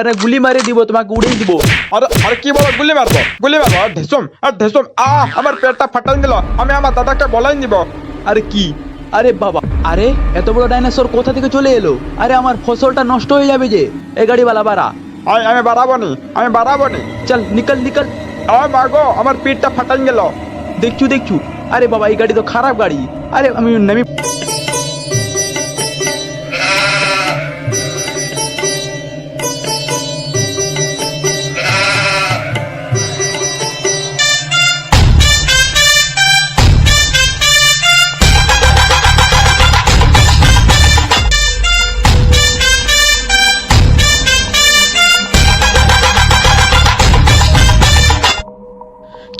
আরে গুলি মারে দিব তোমাকে উড়িয়ে দিব। আরে আরে কি বলো গুলি মারবো? গুলি মারবো আর ঢেসুম আর ঢেসুম আ আমার পেটটা ফাটাই দিল আমি আমার দাদাকে বলাই দিব আরে কি? আরে বাবা আরে এত বড় ডাইনোসর কোথা থেকে চলে এলো? আরে আমার ফসলটা নষ্ট হয়ে যাবে যে এ গাড়িওয়ালা বাড়া। আমি আমি বাড়াবো নি আমি বাড়াবো নি। চল নিকল নিকল। আমার মাগো আমার পিঠটা ফাটাই গেল। দেখছু দেখছু। আরে বাবা এই গাড়ি তো খারাপ গাড়ি। আরে আমি নামি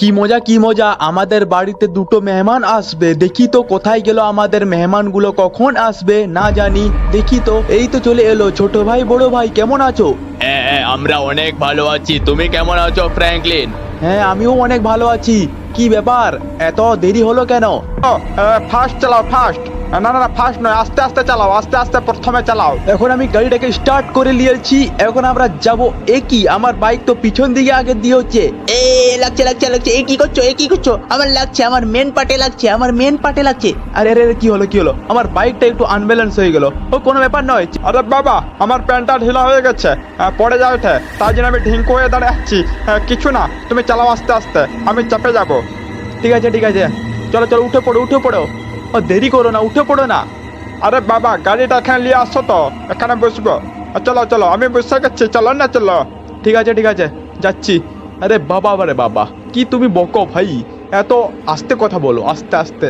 কি মজা কি মজা। আমাদের বাড়িতে দুটো মেহমান আসবে। দেখি তো কোথায় গেল আমাদের মেহমানগুলো কখন আসবে না জানি। দেখি তো। এই তো চলে এলো। ছোট ভাই বড় ভাই কেমন আছো? হ্যাঁ হ্যাঁ আমরা অনেক ভালো আছি। তুমি কেমন আছো ফ্র্যাঙ্কলিন? হ্যাঁ আমিও অনেক ভালো আছি। কি ব্যাপার? এত দেরি হলো কেন? ফাস্ট চালাও ফাস্ট না না না ফাস্ট নয় আস্তে আস্তে চালাও আস্তে আস্তে প্রথমে চালাও। এখন আমি গাড়িটাকে স্টার্ট করে নিয়েছি এখন আমরা যাব একই আমার বাইক তো পিছন দিকে আগে দিয়ে হচ্ছে। এ লাগছে লাগছে লাগছে এ কি করছ এ কি করছ? আমার লাগছে আমার মেন পার্টে লাগছে আমার মেন পার্টে লাগছে। আরে আরে কি হলো কি হলো? আমার বাইকটা একটু আনব্যালেন্স হয়ে গেল। ও কোনো ব্যাপার নয়। আরে বাবা আমার প্যান্টটা ঢিলা হয়ে গেছে। আহ, পড়ে যাও ওঠে তাই জন্য আমি ঢিঙ্কু হয়ে দাঁড়িয়ে আছি। কিছু না তুমি চালাও আস্তে আস্তে। আমি চাপে যাব। ঠিক আছে ঠিক আছে। চলো চলো উঠে পড়ো উঠে পড়ো। ও দেরি করো না, উঠে পড়ো না। আরে বাবা গাড়িটা এখানে নিয়ে আসো তো, এখানে বসবো। চলো চলো, আমি বসে গেছি চলো না, চলো। ঠিক আছে ঠিক আছে, যাচ্ছি। আরে বাবা আরে বাবা, কি তুমি বকো ভাই? এত আস্তে কথা বলো, আস্তে আস্তে।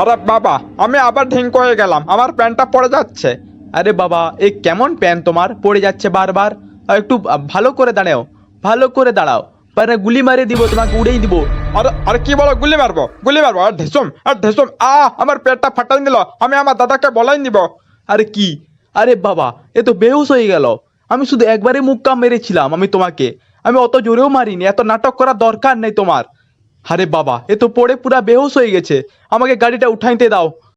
আরে বাবা, আমি আবার ঢিঙ্কু হয়ে গেলাম, আমার প্যান্টটা পড়ে যাচ্ছে। আরে বাবা এই কেমন প্যান তোমার? পড়ে যাচ্ছে বারবার। একটু ভালো করে দাঁড়াও, ভালো করে দাঁড়াও। পারে গুলি মারে দিব, তোমাকে উড়েই দিব। আরে, আর কি বলো, গুলি মারবো গুলি মারবো, আর ঢেসুম আর ঢেসুম আ, আমার পেটটা ফাটাই দিল, আমি আমার দাদাকে বলাই নিব। আরে কি? আরে বাবা, এ তো বেহুশ হয়ে গেল। আমি শুধু একবারে মুক্কা মেরেছিলাম আমি তোমাকে। আমি অত জোরেও মারিনি, এত নাটক করার দরকার নেই তোমার। আরে বাবা, এ তো পড়ে পুরা বেহুশ হয়ে গেছে। আমাকে গাড়িটা উঠাইতে দাও।